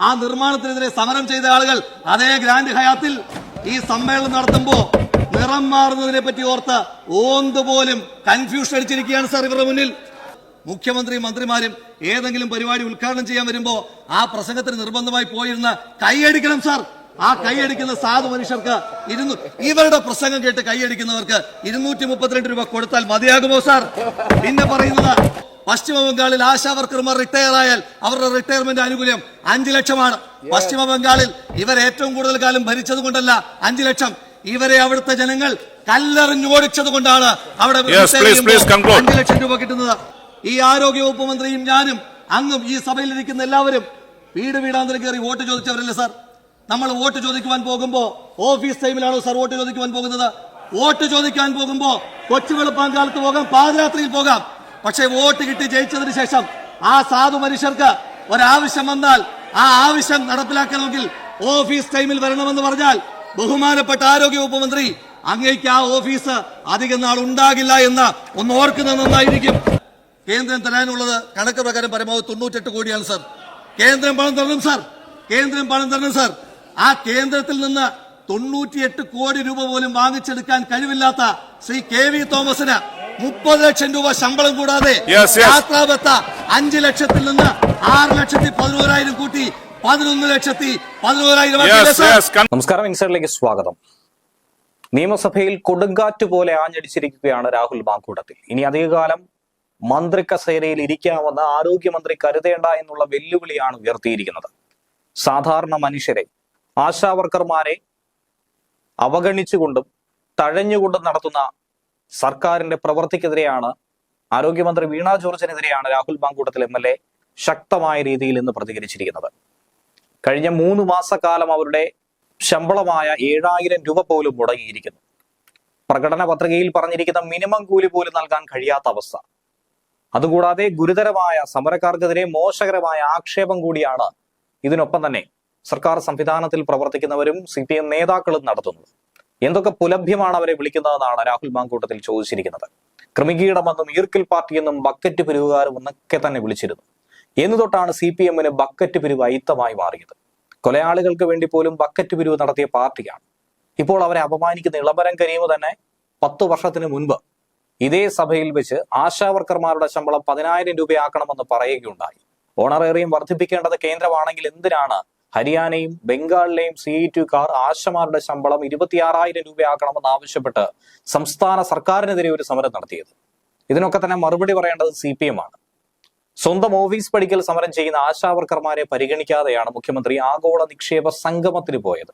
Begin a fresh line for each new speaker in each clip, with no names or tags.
ആ നിർമ്മാണത്തിനെതിരെ സമരം ചെയ്ത ആളുകൾ അതേ ഗ്രാൻഡ് ഹയാത്തിൽ ഈ സമ്മേളനം നടത്തുമ്പോ നിറം മാറുന്നതിനെ പറ്റി ഓർത്ത് ഓന്ത് പോലും കൺഫ്യൂഷൻ അടിച്ചിരിക്കുകയാണ് സാർ ഇവരുടെ മുന്നിൽ. മുഖ്യമന്ത്രി മന്ത്രിമാരും ഏതെങ്കിലും പരിപാടി ഉദ്ഘാടനം ചെയ്യാൻ വരുമ്പോ ആ പ്രസംഗത്തിന് നിർബന്ധമായി പോയിരുന്ന കൈയടിക്കണം സാർ ആ കൈയടിക്കുന്ന സാധു മനുഷ്യർക്ക് ഇരുന്നു ഇവരുടെ പ്രസംഗം കേട്ട് കൈയടിക്കുന്നവർക്ക് ഇരുന്നൂറ്റി മുപ്പത്തിരണ്ട് രൂപ കൊടുത്താൽ മതിയാകുമോ സാർ പിന്നെ പറയുന്നത് പശ്ചിമ ബംഗാളിൽ ആശാ വർക്കർമാർ റിട്ടയർ ആയാൽ അവരുടെ റിട്ടയർമെന്റ് ആനുകൂല്യം അഞ്ചു ലക്ഷമാണ്. പശ്ചിമ ബംഗാളിൽ ഇവർ ഏറ്റവും കൂടുതൽ കാലം ഭരിച്ചത് കൊണ്ടല്ല അഞ്ചു ലക്ഷം. ഇവരെ അവിടുത്തെ ജനങ്ങൾ കല്ലെറിഞ്ഞു ഓടിച്ചത് കൊണ്ടാണ് അവിടെ അഞ്ചു ലക്ഷം രൂപ കിട്ടുന്നത്. ഈ ആരോഗ്യ വകുപ്പ് മന്ത്രിയും ഞാനും അങ്ങും ഈ സഭയിലിരിക്കുന്ന എല്ലാവരും വീട് വീടാന്തരം കയറി വോട്ട് ചോദിച്ചവരല്ലേ സാർ? നമ്മൾ വോട്ട് ചോദിക്കുവാൻ പോകുമ്പോ ഓഫീസ് ടൈമിലാണോ സാർ വോട്ട് ചോദിക്കുവാൻ പോകുന്നത്? വോട്ട് ചോദിക്കാൻ പോകുമ്പോ കൊച്ചു വെളുപ്പാൻ കാലത്ത് പോകാം പാതിരാത്രിയിൽ പോകാം. പക്ഷേ വോട്ട് കിട്ടി ജയിച്ചതിന് ശേഷം ആ സാധു മനുഷ്യർക്ക് ഒരാവശ്യം വന്നാൽ ആ ആവശ്യം നടപ്പിലാക്കണമെങ്കിൽ ഓഫീസ് ടൈമിൽ വരണമെന്ന് പറഞ്ഞാൽ ബഹുമാനപ്പെട്ട ആരോഗ്യവകുപ്പ് മന്ത്രി അങ്ങേക്ക് ആ ഓഫീസ് അധികം നാൾ ഉണ്ടാകില്ല എന്ന് ഒന്ന് ഓർക്കുന്നത് നന്നായിരിക്കും. കേന്ദ്രം തരാനുള്ളത് കണക്ക് പ്രകാരം പരമാവധി തൊണ്ണൂറ്റെട്ട് കോടിയാണ് സർ. കേന്ദ്രം പണം തരണം സർ. കേന്ദ്രം പണം തരണം സർ. ആ കേന്ദ്രത്തിൽ നിന്ന് തൊണ്ണൂറ്റിയെട്ട് കോടി രൂപ പോലും വാങ്ങിച്ചെടുക്കാൻ കഴിവില്ലാത്ത ശ്രീ കെ വി തോമസിന് മുപ്പത് ലക്ഷം രൂപ ശമ്പളം കൂടാതെ. യാത്രാബത്ത അഞ്ച് ലക്ഷത്തിൽ നിന്ന് ആറ് ലക്ഷത്തി പതിനോരായിരം കൂട്ടി പതിനൊന്ന് ലക്ഷത്തി പതിനോരായിരം
നമസ്കാരം ഇൻസൈഡിലേക്ക് സ്വാഗതം. നിയമസഭയിൽ കൊടുങ്കാറ്റ് പോലെ ആഞ്ഞടിച്ചിരിക്കുകയാണ് രാഹുൽ മാങ്കൂട്ടത്തിൽ ഇനി അധികകാലം മന്ത്രി കസേരയിൽ ഇരിക്കാമെന്ന് ആരോഗ്യമന്ത്രി കരുതേണ്ട എന്നുള്ള വെല്ലുവിളിയാണ് ഉയർത്തിയിരിക്കുന്നത്. സാധാരണ മനുഷ്യരെ ആശാവർക്കർമാരെ അവഗണിച്ചുകൊണ്ടും തഴഞ്ഞുകൊണ്ടും നടത്തുന്ന സർക്കാരിന്റെ പ്രവൃത്തിക്കെതിരെയാണ് ആരോഗ്യമന്ത്രി വീണ ജോർജിനെതിരെയാണ് രാഹുൽ ബാങ്കൂട്ടത്തിൽ എം എൽ എ ശക്തമായ രീതിയിൽ ഇന്ന് പ്രതികരിച്ചിരിക്കുന്നത്. കഴിഞ്ഞ മൂന്ന് മാസക്കാലം അവരുടെ ശമ്പളമായ ഏഴായിരം രൂപ പോലും മുടങ്ങിയിരിക്കുന്നു. പ്രകടന പത്രികയിൽ പറഞ്ഞിരിക്കുന്ന മിനിമം കൂലി പോലും നൽകാൻ കഴിയാത്ത അവസ്ഥ. അതുകൂടാതെ ഗുരുതരമായ സമരക്കാർക്കെതിരെ മോശകരമായ ആക്ഷേപം കൂടിയാണ് ഇതിനൊപ്പം തന്നെ സർക്കാർ സംവിധാനത്തിൽ പ്രവർത്തിക്കുന്നവരും സി പി എം നേതാക്കളും നടത്തുന്നത്. എന്തൊക്കെ പുലഭ്യമാണ് അവരെ വിളിക്കുന്നതെന്നാണ് രാഹുൽ മാങ്കൂട്ടത്തിൽ ചോദിച്ചിരിക്കുന്നത്. ക്രിമികീടമെന്നും ഈർക്കിൽ പാർട്ടിയെന്നും ബക്കറ്റ് പിരിവുകാരും എന്നൊക്കെ തന്നെ വിളിച്ചിരുന്നു. എന്നു തൊട്ടാണ് സി പി എമ്മിന് ബക്കറ്റ് പിരിവ് അയിത്തമായി മാറിയത്. കൊലയാളികൾക്ക് വേണ്ടി പോലും ബക്കറ്റ് പിരിവ് നടത്തിയ പാർട്ടിയാണ്. ഇപ്പോൾ അവരെ അപമാനിക്കുന്ന ഇളമരം കരീമ് തന്നെ പത്തു വർഷത്തിന് മുൻപ് ഇതേ സഭയിൽ വെച്ച് ആശാവർക്കർമാരുടെ ശമ്പളം പതിനായിരം രൂപയാക്കണമെന്ന് പറയുകയുണ്ടായി. ഓണറേറിയം വർദ്ധിപ്പിക്കേണ്ടത് കേന്ദ്രമാണെങ്കിൽ എന്തിനാണ് ഹരിയാനയും ബംഗാളിലെയും സി ഇ ടു കാർ ആശമാരുടെ ശമ്പളം ഇരുപത്തിയാറായിരം രൂപയാക്കണമെന്ന് ആവശ്യപ്പെട്ട് സംസ്ഥാന സർക്കാരിനെതിരെ ഒരു സമരം നടത്തിയത്. ഇതിനൊക്കെ തന്നെ മറുപടി പറയേണ്ടത് സി പി എം ആണ്. സ്വന്തം ഓഫീസ് പഠിക്കൽ സമരം ചെയ്യുന്ന ആശാവർക്കർമാരെ പരിഗണിക്കാതെയാണ് മുഖ്യമന്ത്രി ആഗോള നിക്ഷേപ സംഗമത്തിന് പോയത്.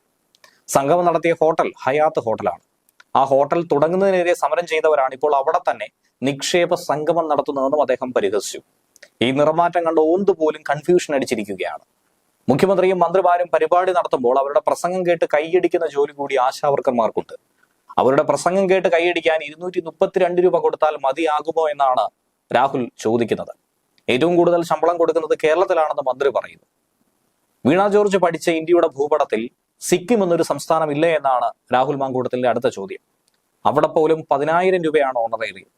സംഗമം നടത്തിയ ഹോട്ടൽ ഹയാത്ത് ഹോട്ടലാണ്. ആ ഹോട്ടൽ തുടങ്ങുന്നതിനെതിരെ സമരം ചെയ്തവരാണ് ഇപ്പോൾ അവിടെ തന്നെ നിക്ഷേപ സംഗമം നടത്തുന്നതെന്നും അദ്ദേഹം പരിഹസിച്ചു. ഈ നിറമാറ്റം കണ്ട് പോലും കൺഫ്യൂഷൻ അടിച്ചിരിക്കുകയാണ്. മുഖ്യമന്ത്രിയും മന്ത്രിമാരും പരിപാടി നടത്തുമ്പോൾ അവരുടെ പ്രസംഗം കേട്ട് കൈയടിക്കുന്ന ജോലി കൂടി ആശാവർക്കർമാർക്കുണ്ട്. അവരുടെ പ്രസംഗം കേട്ട് കൈയടിക്കാൻ ഇരുന്നൂറ്റി മുപ്പത്തിരണ്ട് രൂപ കൊടുത്താൽ മതിയാകുമോ എന്നാണ് രാഹുൽ ചോദിക്കുന്നത്. ഏറ്റവും കൂടുതൽ ശമ്പളം കൊടുക്കുന്നത് കേരളത്തിലാണെന്ന് മന്ത്രി പറയുന്നു. വീണ ജോർജ് പഠിച്ച ഇന്ത്യയുടെ ഭൂപടത്തിൽ സിക്കിം എന്നൊരു സംസ്ഥാനം ഇല്ലേ എന്നാണ് രാഹുൽ മാങ്കൂട്ടത്തിന്റെ അടുത്ത ചോദ്യം. അവിടെ പോലും പതിനായിരം രൂപയാണ് ഓണറേറിയം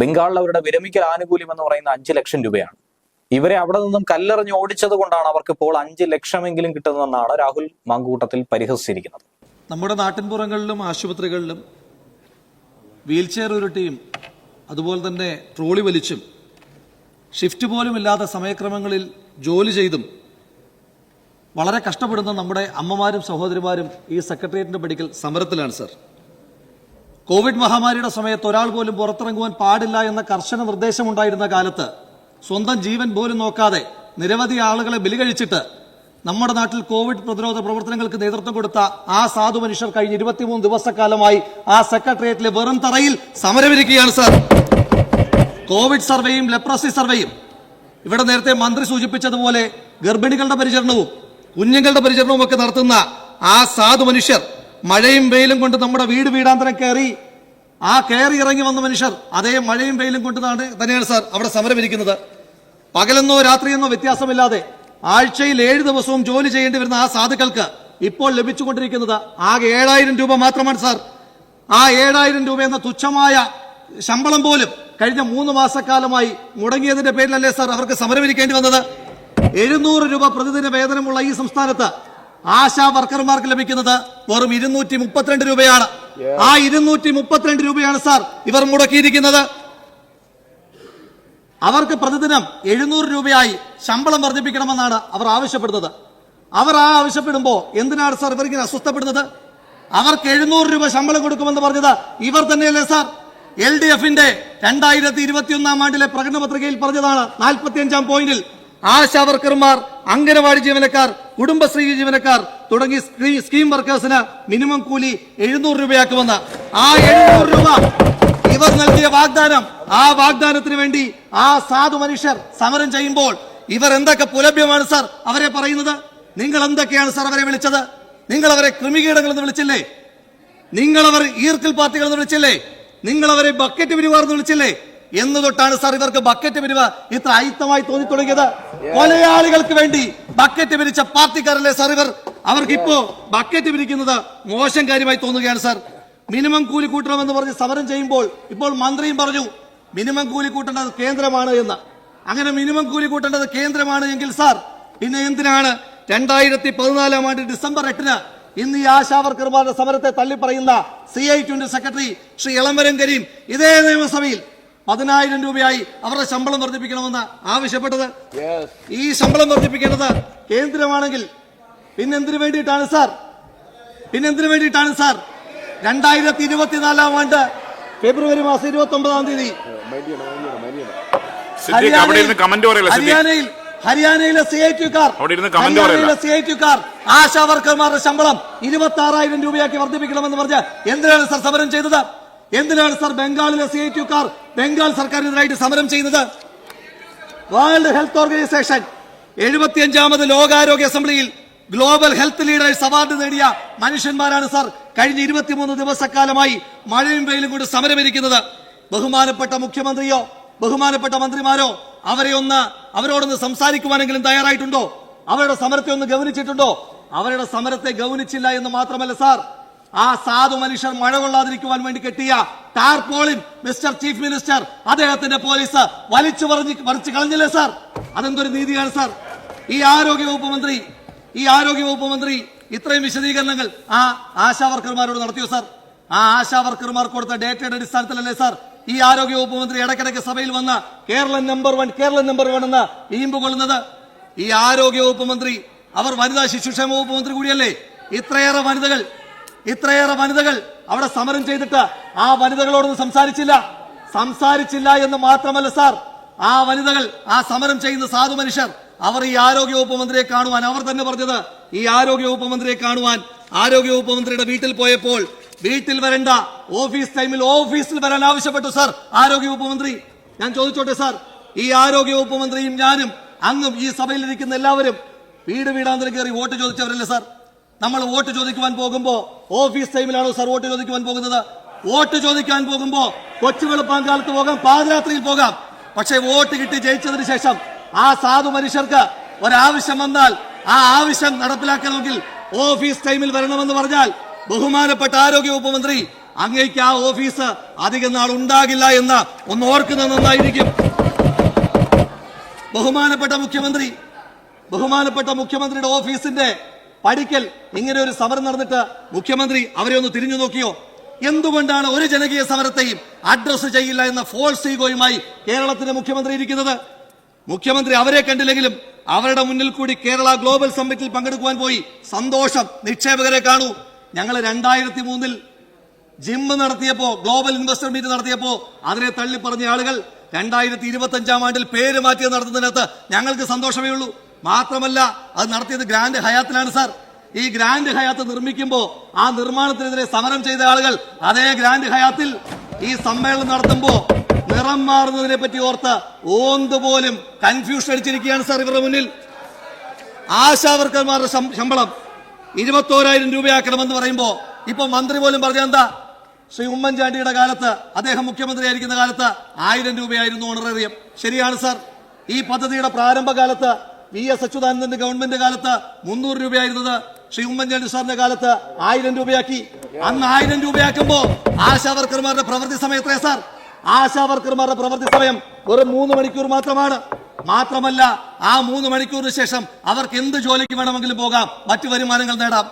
ബംഗാളിൽ അവരുടെ വിരമിക്കൽ ആനുകൂല്യം എന്ന് പറയുന്ന അഞ്ച് ലക്ഷം രൂപയാണ്. ഇവരെ അവിടെ നിന്നും കല്ലെറിഞ്ഞ് ഓടിച്ചത് കൊണ്ടാണ് അവർക്ക് ഇപ്പോൾ അഞ്ച് ലക്ഷമെങ്കിലും കിട്ടുന്നതെന്നാണ് രാഹുൽ മാങ്കൂട്ടത്തിൽ പരിഹസിച്ചിരിക്കുന്നത്.
നമ്മുടെ നാട്ടിൻപുറങ്ങളിലും ആശുപത്രികളിലും വീൽ ചെയർ ഉരുട്ടിയും അതുപോലെ തന്നെ ട്രോളി വലിച്ചും ഷിഫ്റ്റ് പോലും ഇല്ലാത്ത സമയക്രമങ്ങളിൽ ജോലി ചെയ്തും വളരെ കഷ്ടപ്പെടുന്ന നമ്മുടെ അമ്മമാരും സഹോദരിമാരും ഈ സെക്രട്ടേറിയറ്റിന്റെ പടിക്കൽ സമരത്തിലാണ് സർ. കോവിഡ് മഹാമാരിയുടെ സമയത്ത് ഒരാൾ പോലും പുറത്തിറങ്ങുവാൻ പാടില്ല എന്ന കർശന നിർദ്ദേശമുണ്ടായിരുന്ന കാലത്ത് സ്വന്തം ജീവൻ പോലും നോക്കാതെ നിരവധി ആളുകളെ ബലി കഴിച്ചിട്ട് നമ്മുടെ നാട്ടിൽ കോവിഡ് പ്രതിരോധ പ്രവർത്തനങ്ങൾക്ക് നേതൃത്വം കൊടുത്ത ആ സാധു മനുഷ്യർ കഴിഞ്ഞ ഇരുപത്തിമൂന്ന് ദിവസക്കാലമായി ആ സെക്രട്ടേറിയറ്റിലെ വെറും തറയിൽ സമരമിരിക്കുകയാണ് സാർ. കോവിഡ് സർവേയും ലെപ്രസി സർവേയും ഇവിടെ നേരത്തെ മന്ത്രി സൂചിപ്പിച്ചതുപോലെ ഗർഭിണികളുടെ പരിചരണവും കുഞ്ഞുങ്ങളുടെ പരിചരണവും ഒക്കെ നടത്തുന്ന ആ സാധു മനുഷ്യർ മഴയും വെയിലും കൊണ്ട് നമ്മുടെ വീട് വീടാന്തരം കയറി ആ കയറി ഇറങ്ങി വന്ന മനുഷ്യർ അതേ മഴയും വെയിലും കൊണ്ട് തന്നെയാണ് സാർ അവിടെ സമരം ഇരിക്കുന്നത് പകലെന്നോ രാത്രിയെന്നോ വ്യത്യാസമില്ലാതെ ആഴ്ചയിൽ ഏഴ് ദിവസവും ജോലി ചെയ്യേണ്ടി വരുന്ന ആ സാധുക്കൾക്ക് ഇപ്പോൾ ലഭിച്ചുകൊണ്ടിരിക്കുന്നത് ആകെ ഏഴായിരം രൂപ മാത്രമാണ് സാർ. ആ ഏഴായിരം രൂപ എന്ന തുച്ഛമായ ശമ്പളം പോലും കഴിഞ്ഞ മൂന്ന് മാസക്കാലമായി മുടങ്ങിയതിന്റെ പേരിലല്ലേ സാർ അവർക്ക് സമരമിരിക്കേണ്ടി വന്നത്? എഴുന്നൂറ് രൂപ പ്രതിദിന വേതനമുള്ള ഈ സംസ്ഥാനത്ത് ആശാ വർക്കർമാർക്ക് ലഭിക്കുന്നത് വെറും ഇരുന്നൂറ്റി മുപ്പത്തിരണ്ട് രൂപയാണ്. ആ ഇരുന്നൂറ്റി മുപ്പത്തിരണ്ട് രൂപയാണ് സാർ ഇവർ മുടക്കിയിരിക്കുന്നത്. അവർക്ക് പ്രതിദിനം എഴുന്നൂറ് രൂപയായി ശമ്പളം വർദ്ധിപ്പിക്കണമെന്നാണ് അവർ ആവശ്യപ്പെടുന്നത്. അവർ ആ ആവശ്യപ്പെടുമ്പോൾ എന്തിനാണ് സാർ ഇവർക്ക് അസ്വസ്ഥപ്പെടുന്നത്? അവർക്ക് എഴുന്നൂറ് രൂപ ശമ്പളം കൊടുക്കുമെന്ന് പറഞ്ഞത് ഇവർ തന്നെയല്ലേ സാർ? എൽ ഡി എഫിന്റെ രണ്ടായിരത്തി ഇരുപത്തിയൊന്നാം ആണ്ടിലെ പ്രകടന പത്രികയിൽ പറഞ്ഞതാണ് നാൽപ്പത്തിയഞ്ചാം പോയിന്റിൽ ആശാ വർക്കർമാർ അംഗനവാടി ജീവനക്കാർ കുടുംബശ്രീ ജീവനക്കാർ തുടങ്ങി സ്കീം വർക്കേഴ്സിന് മിനിമം കൂലി എഴുന്നൂറ് രൂപയാക്കുമെന്ന്. ആ എഴുന്നൂറ് രൂപ ഇവർ നൽകിയ വാഗ്ദാനം ആ വാഗ്ദാനത്തിന് വേണ്ടി ആ സാധു മനുഷ്യർ സമരം ചെയ്യുമ്പോൾ ഇവർ എന്തൊക്കെ പുലഭ്യമാണ് സാർ? അവരെ പറയുന്നത് നിങ്ങൾ എന്തൊക്കെയാണ് സാർ അവരെ വിളിച്ചത്? നിങ്ങൾ അവരെ ക്രിമികീടങ്ങൾ എന്ന് വിളിച്ചില്ലേ? നിങ്ങൾ അവർ ഈർക്കിൽ പാർട്ടികൾ എന്ന് വിളിച്ചില്ലേ? നിങ്ങൾ അവരെ ബക്കറ്റ് പിരിവാർ എന്ന് വിളിച്ചില്ലേ? എന്ന് തൊട്ടാണ് സാർ ഇവർക്ക് ബക്കറ്റ് പിരിവ് ഇത്ര അയിത്തമായി തോന്നി തുടങ്ങിയത് കൊലയാളികൾക്ക് വേണ്ടി ബക്കറ്റ് പിരിച്ച പാർട്ടിക്കാരല്ലേ സാർ ഇവർ? അവർക്ക് ഇപ്പോ ബക്കറ്റ് പിരിക്കുന്നത് മോശം കാര്യമായി തോന്നുകയാണ് സാർ. മിനിമം കൂലി കൂട്ടണമെന്ന് പറഞ്ഞ് സമരം ചെയ്യുമ്പോൾ ഇപ്പോൾ മന്ത്രിയും പറഞ്ഞു മിനിമം കൂലി കൂട്ടേണ്ടത് കേന്ദ്രമാണ് എന്ന്. അങ്ങനെ മിനിമം കൂലി കൂട്ടേണ്ടത് കേന്ദ്രമാണ് എങ്കിൽ സാർ പിന്നെ എന്തിനാണ് രണ്ടായിരത്തി പതിനാലാം ആണ്ട് ഡിസംബർ എട്ടിന് ഇന്ന് ഈ ആശാവർക്കർമാരുടെ സമരത്തെ തള്ളിപ്പറയുന്ന C I twenty secretary Shri Elamaram Kareem ഇതേ നിയമസഭയിൽ പതിനായിരം രൂപയായി അവരുടെ ശമ്പളം വർദ്ധിപ്പിക്കണമെന്ന് ആവശ്യപ്പെട്ടത്? ഈ ശമ്പളം വർദ്ധിപ്പിക്കേണ്ടത് കേന്ദ്രമാണെങ്കിൽ പിന്നെന്തിനു വേണ്ടിയിട്ടാണ് സാർ? പിന്നെന്തിനു വേണ്ടിയിട്ടാണ് സാർ? രണ്ടായിരത്തി ഇരുപത്തിനാലാം ആണ്ട് ഫെബ്രുവരി മാസം ഇരുപത്തി ഒമ്പതാം തീയതി ഹരിയാനയിൽ ഹരിയാനയിലെ സി ഐ ടിക്കാർ
അവിടെ ഹരിയാനയിലെ.
സി ഐ ടിക്കാർ ആശാ വർക്കർമാരുടെ ശമ്പളം ഇരുപത്തി ആറായിരം രൂപയാക്കി വർദ്ധിപ്പിക്കണമെന്ന് പറഞ്ഞ് എന്തിനാണ് സർ സമരം ചെയ്തത്? എന്തിനാണ് സർ ബംഗാളിലെ സി ഐ ടിക്കാർ ബംഗാൾ സർക്കാരിനെതിരായിട്ട് സമരം ചെയ്യുന്നത്? വേൾഡ് ഹെൽത്ത് ഓർഗനൈസേഷൻ എഴുപത്തിയഞ്ചാമത് ലോകാരോഗ്യ അസംബ്ലിയിൽ ഗ്ലോബൽ ഹെൽത്ത് ലീഡേഴ്സ് അവാർഡ് നേടിയ മനുഷ്യന്മാരാണ് സാർ കഴിഞ്ഞ ഇരുപത്തിമൂന്ന് ദിവസക്കാലമായി മഴയും വെയിലും കൊണ്ട് സമരമിരിക്കുന്നത്. ബഹുമാനപ്പെട്ട മുഖ്യമന്ത്രിയോ ബഹുമാനപ്പെട്ട മന്ത്രിമാരോ അവരെ ഒന്ന് അവരോടൊന്ന് സംസാരിക്കുവാനെങ്കിലും തയ്യാറായിട്ടുണ്ടോ? അവരുടെ സമരത്തെ ഒന്ന് ഗൗനിച്ചിട്ടുണ്ടോ? അവരുടെ സമരത്തെ ഗൗനിച്ചില്ല എന്ന് മാത്രമല്ല സാർ. ആ സാധു മനുഷ്യർ മഴ കൊള്ളാതിരിക്കുവാൻ വേണ്ടി കെട്ടിയ ടാർപോളിൻ മിസ്റ്റർ ചീഫ് മിനിസ്റ്റർ അദ്ദേഹത്തിന്റെ പോലീസ് വലിച്ചു പറഞ്ഞ് പറിച്ചു കളഞ്ഞില്ലേ സാർ? അതെന്തൊരു നീതിയാണ് സാർ? ഈ ആരോഗ്യ വകുപ്പ് മന്ത്രി ഈ ആരോഗ്യ വകുപ്പ് മന്ത്രി ഇത്രയും വിശദീകരണങ്ങൾ ആ ആശാ വർക്കർമാരോട് നടത്തിയോ സാർ? ആ ആശാ വർക്കർമാർ കൊടുത്ത ഡേറ്റയുടെ അടിസ്ഥാനത്തിലല്ലേ സാർ? ഈ ആരോഗ്യ വകുപ്പ് മന്ത്രി ഇടയ്ക്കിടയ്ക്ക് സഭയിൽ വന്ന Keralam number one Keralam number one എന്ന ഈമ്പ് കൊള്ളുന്നത്. ഈ ആരോഗ്യ വകുപ്പ് മന്ത്രി അവർ വനിതാ ശിശുക്ഷേമ വകുപ്പ് മന്ത്രി കൂടിയല്ലേ? ഇത്രയേറെ വനിതകൾ ഇത്രയേറെ വനിതകൾ അവിടെ സമരം ചെയ്തിട്ട് ആ വനിതകളോടൊന്നും സംസാരിച്ചില്ല. സംസാരിച്ചില്ല എന്ന് മാത്രമല്ല സാർ. ആ വനിതകൾ ആ സമരം ചെയ്യുന്ന സാധു മനുഷ്യർ അവർ ഈ ആരോഗ്യ വകുപ്പ് മന്ത്രിയെ കാണുവാൻ അവർ തന്നെ പറഞ്ഞത് ഈ ആരോഗ്യ വകുപ്പ് മന്ത്രിയെ കാണുവാൻ. ആരോഗ്യ വകുപ്പ് മന്ത്രിയുടെ വീട്ടിൽ പോയപ്പോൾ വീട്ടിൽ വരണ്ട ഓഫീസ് ടൈമിൽ ഓഫീസിൽ വരാൻ ആവശ്യപ്പെട്ടു സാർ. ആരോഗ്യ വകുപ്പ് മന്ത്രി ഞാൻ ചോദിച്ചോട്ടെ സാർ. ഈ ആരോഗ്യ വകുപ്പ് മന്ത്രിയും ഞാനും അങ്ങും ഈ സഭയിലിരിക്കുന്ന എല്ലാവരും വീട് വീടാന്തരം കയറി വോട്ട് ചോദിച്ചവരല്ലേ സാർ? നമ്മൾ വോട്ട് ചോദിക്കുവാൻ പോകുമ്പോ ഓഫീസ് ടൈമിലാണോ സാർ വോട്ട് ചോദിക്കുവാൻ പോകുന്നത്? വോട്ട് ചോദിക്കാൻ പോകുമ്പോ കൊച്ചു വെളുപ്പാൻ കാലത്ത് പോകാം പാതിരാത്രിയിൽ പോകാം. പക്ഷേ വോട്ട് കിട്ടി ജയിച്ചതിന് ശേഷം ആ സാധു മനുഷ്യർക്ക് ഒരാവശ്യം വന്നാൽ ആ ആവശ്യം നടപ്പിലാക്കണമെങ്കിൽ ഓഫീസ് ടൈമിൽ വരണമെന്ന് പറഞ്ഞാൽ ബഹുമാനപ്പെട്ട ആരോഗ്യ വകുപ്പ് മന്ത്രി അങ്ങേക്ക് ആ ഓഫീസ് അധികം നാൾ ഉണ്ടാകില്ല എന്ന് ഒന്ന് ഓർക്കുന്നത് നന്നായിരിക്കും. ബഹുമാനപ്പെട്ട മുഖ്യമന്ത്രി ബഹുമാനപ്പെട്ട മുഖ്യമന്ത്രിയുടെ ഓഫീസിന്റെ പടിക്കൽ ഇങ്ങനെ ഒരു സമരം നടന്നിട്ട് മുഖ്യമന്ത്രി അവരെ ഒന്ന് തിരിഞ്ഞു നോക്കിയോ? എന്തുകൊണ്ടാണ് ഒരു ജനകീയ സമരത്തെയും അഡ്രസ് ചെയ്യില്ല എന്ന ഫോൾസ് ഈഗോയുമായി കേരളത്തിന്റെ മുഖ്യമന്ത്രി ഇരിക്കുന്നത്? മുഖ്യമന്ത്രി അവരെ കണ്ടില്ലെങ്കിലും അവരുടെ മുന്നിൽ കൂടി കേരള ഗ്ലോബൽ സമ്മിറ്റിൽ പങ്കെടുക്കുവാൻ പോയി. സന്തോഷം. നിക്ഷേപകരെ കാണൂ. ഞങ്ങൾ രണ്ടായിരത്തി മൂന്നിൽ ജിമ്മ് നടത്തിയപ്പോ ഗ്ലോബൽ ഇൻവെസ്റ്റർ മീറ്റ് നടത്തിയപ്പോ അതിനെ തള്ളി പറഞ്ഞ ആളുകൾ രണ്ടായിരത്തി ഇരുപത്തി അഞ്ചാം ആണ്ടിൽ പേര് മാറ്റി നടത്തുന്നതിനകത്ത് ഞങ്ങൾക്ക് സന്തോഷമേ ഉള്ളൂ. മാത്രമല്ല അത് നടത്തിയത് ഗ്രാൻഡ് ഹയാത്തിലാണ് സാർ. ഈ ഗ്രാൻഡ് ഹയാത്ത് നിർമ്മിക്കുമ്പോൾ ആ നിർമ്മാണത്തിനെതിരെ സമരം ചെയ്ത ആളുകൾ അതേ ഗ്രാൻഡ് ഹയാത്തിൽ ഈ സമ്മേളനം നടത്തുമ്പോ നിറം മാറുന്നതിനെ പറ്റി ഓർത്ത് ഓന്ത് പോലും കൺഫ്യൂഷൻ അടിച്ചിരിക്കുകയാണ് സാർ ഇവരുടെ മുന്നിൽ. ആശാവർക്കർമാരുടെ ശമ്പളം ഇരുപത്തോരായിരം രൂപയാക്കണമെന്ന് പറയുമ്പോ ഇപ്പൊ മന്ത്രി പോലും പറഞ്ഞ എന്താ? ശ്രീ ഉമ്മൻചാണ്ടിയുടെ കാലത്ത് അദ്ദേഹം മുഖ്യമന്ത്രി മുഖ്യമന്ത്രിയായിരിക്കുന്ന കാലത്ത് ആയിരം രൂപയായിരുന്നു ഓണറേറിയം ശരിയാണ് സാർ. ഈ പദ്ധതിയുടെ പ്രാരംഭകാലത്ത് വി എസ് അച്യുതാനന്ദന്റെ ഗവൺമെന്റ് കാലത്ത് മുന്നൂറ് രൂപയായിരുന്നത് ശ്രീ ഉമ്മൻചാണ്ടി സാറിന്റെ കാലത്ത് ആയിരം രൂപയാക്കി. അന്ന് ആയിരം രൂപയാക്കുമ്പോ ആശാവർക്കർമാരുടെ പ്രവൃത്തി സമയം എത്രയാ സാർ? ആശാവർക്കർമാരുടെ പ്രവൃത്തി സമയം വെറും മൂന്ന് മണിക്കൂർ മാത്രമാണ്. മാത്രമല്ല ആ മൂന്ന് മണിക്കൂറിന് ശേഷം അവർക്ക് എന്ത് ജോലിക്ക് വേണമെങ്കിലും പോകാം മറ്റു വരുമാനങ്ങൾ നേടാം.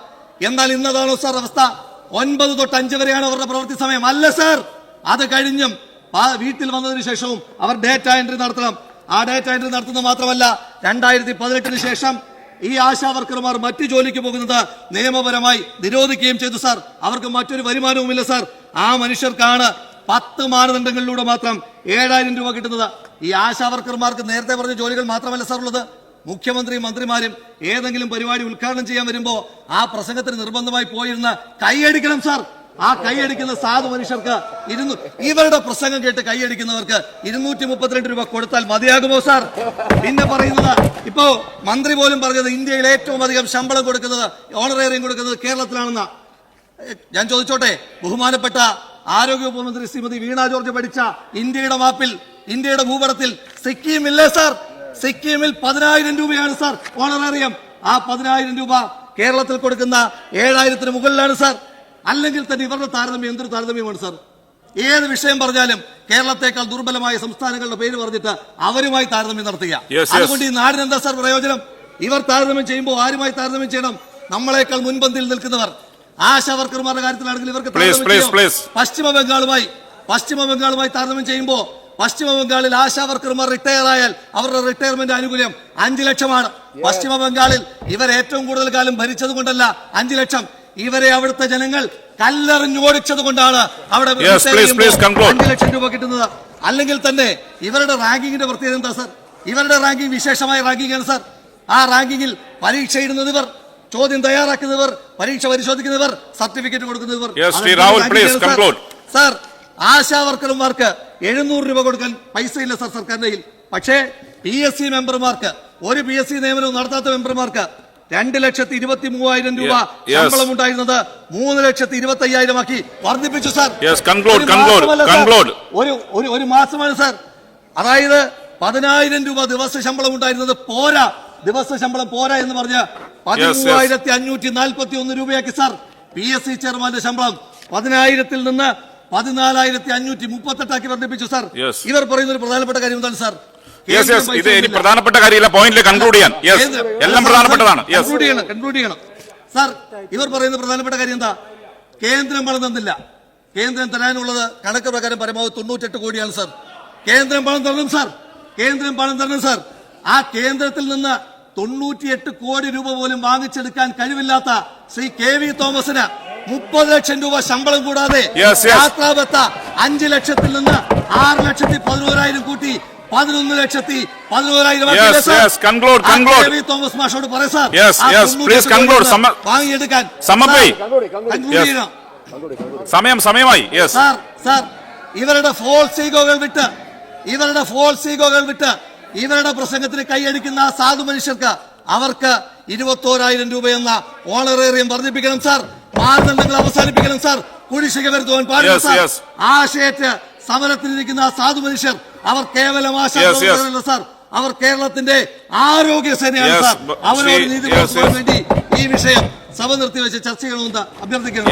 എന്നാൽ ഇന്നതാണോ സാർ അവസ്ഥ? ഒൻപത് തൊട്ട് അഞ്ച് വരെയാണ് അവരുടെ പ്രവൃത്തി സമയം. അല്ല സാർ അത് കഴിഞ്ഞും വീട്ടിൽ വന്നതിന് ശേഷവും അവർ ഡേറ്റ എൻട്രി നടത്തണം. ആ ഡേറ്റ എൻട്രി നടത്തുന്നത് മാത്രമല്ല രണ്ടായിരത്തി പതിനെട്ടിന് ശേഷം ഈ ആശാ വർക്കർമാർ മറ്റു ജോലിക്ക് പോകുന്നത് നിയമപരമായി നിരോധിക്കുകയും ചെയ്തു സാർ. അവർക്ക് മറ്റൊരു വരുമാനവുമില്ല സാർ. ആ മനുഷ്യർക്കാണ് പത്ത് മാനദണ്ഡങ്ങളിലൂടെ മാത്രം ഏഴായിരം രൂപ കിട്ടുന്നത്. ഈ ആശാ വർക്കർമാർക്ക് നേരത്തെ പറഞ്ഞ ജോലികൾ മാത്രമല്ല സാർ ഉള്ളത്. മുഖ്യമന്ത്രി മന്ത്രിമാരും ഏതെങ്കിലും പരിപാടി ഉദ്ഘാടനം ചെയ്യാൻ വരുമ്പോൾ ആ പ്രസംഗത്തിന് നിർബന്ധമായി പോയിരുന്ന കൈയടിക്കണം സാർ. ആ കൈയടിക്കുന്ന സാധു മനുഷ്യർക്ക് ഇരുന്നു ഇവരുടെ പ്രസംഗം കേട്ട് കൈയടിക്കുന്നവർക്ക് ഇരുന്നൂറ്റി മുപ്പത്തിരണ്ട് രൂപ കൊടുത്താൽ മതിയാകുമോ സാർ? പിന്നെ പറയുന്നത് ഇപ്പോ മന്ത്രി പോലും പറഞ്ഞത് ഇന്ത്യയിൽ ഏറ്റവും അധികം ശമ്പളം കൊടുക്കുന്നത് ഓണറേറിയം കൊടുക്കുന്നത് കേരളത്തിലാണെന്ന. ഞാൻ ചോദിച്ചോട്ടെ ബഹുമാനപ്പെട്ട ആരോഗ്യ ഉപമന്ത്രി ശ്രീമതി വീണ ജോർജ് പഠിച്ച ഇന്ത്യയുടെ മാപ്പിൽ ഇന്ത്യയുടെ ഭൂപടത്തിൽ സിക്കിം ഇല്ലേ സാർ? സിക്കിമിൽ പതിനായിരം രൂപയാണ് സാർ ഓണറേറിയം ആ പതിനായിരം രൂപ കേരളത്തിൽ കൊടുക്കുന്ന ഏഴായിരത്തിന് മുകളിലാണ് സാർ. അല്ലെങ്കിൽ തന്നെ ഇവരുടെ താരതമ്യം എന്തൊരു താരതമ്യമാണ് സാർ? ഏത് വിഷയം പറഞ്ഞാലും കേരളത്തെക്കാൾ ദുർബലമായ സംസ്ഥാനങ്ങളുടെ പേര് പറഞ്ഞിട്ട് അവരുമായി താരതമ്യം നടത്തുക.
Yes, yes.
അതുകൊണ്ട് ഈ നാടിന് എന്താ സാർ പ്രയോജനം? ഇവർ താരതമ്യം ചെയ്യുമ്പോൾ ആരുമായി താരതമ്യം ചെയ്യണം? നമ്മളെക്കാൾ മുൻപന്തിയിൽ നിൽക്കുന്നവർ. ആശാ വർക്കർമാരുടെ കാര്യത്തിലാണെങ്കിൽ ഇവർക്ക്. പശ്ചിമ ബംഗാളുമായി പശ്ചിമ ബംഗാളുമായി താരതമ്യം ചെയ്യുമ്പോൾ പശ്ചിമ ബംഗാളിൽ ആശാ വർക്കർമാർ റിട്ടയർ ആയാൽ അവരുടെ റിട്ടയർമെന്റ് ആനുകൂല്യം അഞ്ചു ലക്ഷമാണ്. പശ്ചിമ ബംഗാളിൽ ഇവർ ഏറ്റവും കൂടുതൽ കാലം ഭരിച്ചത് കൊണ്ടല്ല അഞ്ചു ലക്ഷം. ഇവരെ അവിടുത്തെ ജനങ്ങൾ കല്ലെറിഞ്ഞോടിച്ചത് കൊണ്ടാണ് അവിടെ. അഞ്ച് ലക്ഷം രൂപ കിട്ടുന്നത്. അല്ലെങ്കിൽ തന്നെ ഇവരുടെ റാങ്കിങ്ങിന്റെ പ്രത്യേകത എന്താ സാർ ഇവരുടെ റാങ്കിങ് വിശേഷമായ റാങ്കിങ് ആണ് സാർ ആ റാങ്കിങ്ങിൽ പരീക്ഷ ഇടുന്നത് ഇവർ ചോദ്യം തയ്യാറാക്കുന്നവർ പരീക്ഷ പരിശോധിക്കുന്നവർ സർട്ടിഫിക്കറ്റ് കൊടുക്കുന്നവർ സാർ? ആശാ വർക്കർമാർക്ക് എഴുന്നൂറ് രൂപ കൊടുക്കാൻ പൈസ ഇല്ല സാർ സർക്കാരിന്റെ പക്ഷേ പി എസ് സി മെമ്പർമാർക്ക് ഒരു പി എസ് സി നിയമനവും നടത്താത്ത മെമ്പർമാർക്ക് രണ്ട് ലക്ഷത്തി ഇരുപത്തി മൂവായിരം രൂപ ശമ്പളം ഉണ്ടായിരുന്നത് മൂന്ന് ലക്ഷത്തി ഇരുപത്തി അയ്യായിരം ആക്കി വർദ്ധിപ്പിച്ചു സാർ. ഒരു ഒരു ഒരു മാസമാണ് സാർ അതായത് പതിനായിരം രൂപ ദിവസ ശമ്പളം ഉണ്ടായിരുന്നത് പോരാ. ദിവസ ശമ്പളം പോരാ എന്ന് പറഞ്ഞ് പതിമൂവായിരത്തി അഞ്ഞൂറ്റി നാൽപ്പത്തി ഒന്ന് രൂപയാക്കി സാർ പി എസ് സി ചെയർമാന്റെ ശമ്പളം പതിനായിരത്തിൽ നിന്ന് പതിനാലായിരത്തി അഞ്ഞൂറ്റി മുപ്പത്തെട്ടാക്കി വർദ്ധിപ്പിച്ചു സാർ ഇവർ പറയുന്ന ഒരു പ്രധാനപ്പെട്ട കാര്യം എന്താണ് സാർ
യെസ് യെസ് ഇത് ഇനി. പ്രധാനപ്പെട്ട കാര്യമില്ല. പോയിന്റിൽ കൺക്ലൂഡ് ചെയ്യാൻ. യെസ് എല്ലാം പ്രധാനപ്പെട്ടതാണ്. യെസ്
കൺക്ലൂഡ് ചെയ്യണം കൺക്ലൂഡ് ചെയ്യണം. സാർ ഇവർ പറയുന്ന പ്രധാനപ്പെട്ട കാര്യം എന്താ? കേന്ദ്രം പണം തന്നില്ല. കേന്ദ്രം തരാനുള്ളത് കണക്ക് പ്രകാരം പരമാവധി തൊണ്ണൂറ്റെട്ട് കോടിയാണ് സാർ കേന്ദ്രം പണം തരണം സാർ കേന്ദ്രം പണം തരണം സാർ ആ കേന്ദ്രത്തിൽ നിന്ന് തൊണ്ണൂറ്റിയെട്ട് കോടി രൂപ പോലും വാങ്ങിച്ചെടുക്കാൻ കഴിവില്ലാത്ത ശ്രീ കെ വി തോമസിന് മുപ്പത് ലക്ഷം രൂപ ശമ്പളം കൂടാതെ. യാത്രാബത്ത അഞ്ച് ലക്ഷത്തിൽ നിന്ന് ആറ് ലക്ഷത്തി പതിനോരായിരം കൂട്ടി പതിനൊന്ന് ലക്ഷത്തി വി തോമസ് മാഷോട് പറ സാർ
Yes,
ആ
yes,
98
please conclude.
കോടി
സമ-
വാങ്ങിയെടുക്കാൻ.
സമയം സമയമായി.
സാർ സാർ ഇവരുടെ ഫോൾസ് ഈഗോകൾ വിട്ട് ഇവരുടെ ഫോൾസ് ഈഗോകൾ വിട്ട് ഇവരുടെ പ്രസംഗത്തിന് കൈയടിക്കുന്ന ആ സാധു മനുഷ്യർക്ക് അവർക്ക് ഇരുപത്തോരായിരം എന്ന ഓണറേറിയം വർദ്ധിപ്പിക്കണം സാർ മാനദണ്ഡങ്ങൾ അവസാനിപ്പിക്കണം സാർ കുടിശ്ശിക വരുത്തുവാൻ പാടില്ല സാർ. ആശയറ്റ് സമരത്തിലിരിക്കുന്ന ആ സാധു മനുഷ്യർ അവർ കേവലം ആശാ
Yes, yes.
സാർ അവർ കേരളത്തിന്റെ ആരോഗ്യ സേനയാണ് സാർ അവരോട് നീതി
പുലർത്താൻ
വേണ്ടി ഈ വിഷയം സഭ നിർത്തിവെച്ച് ചർച്ച ചെയ്യണമെന്ന് അഭ്യർത്ഥിക്കുന്നു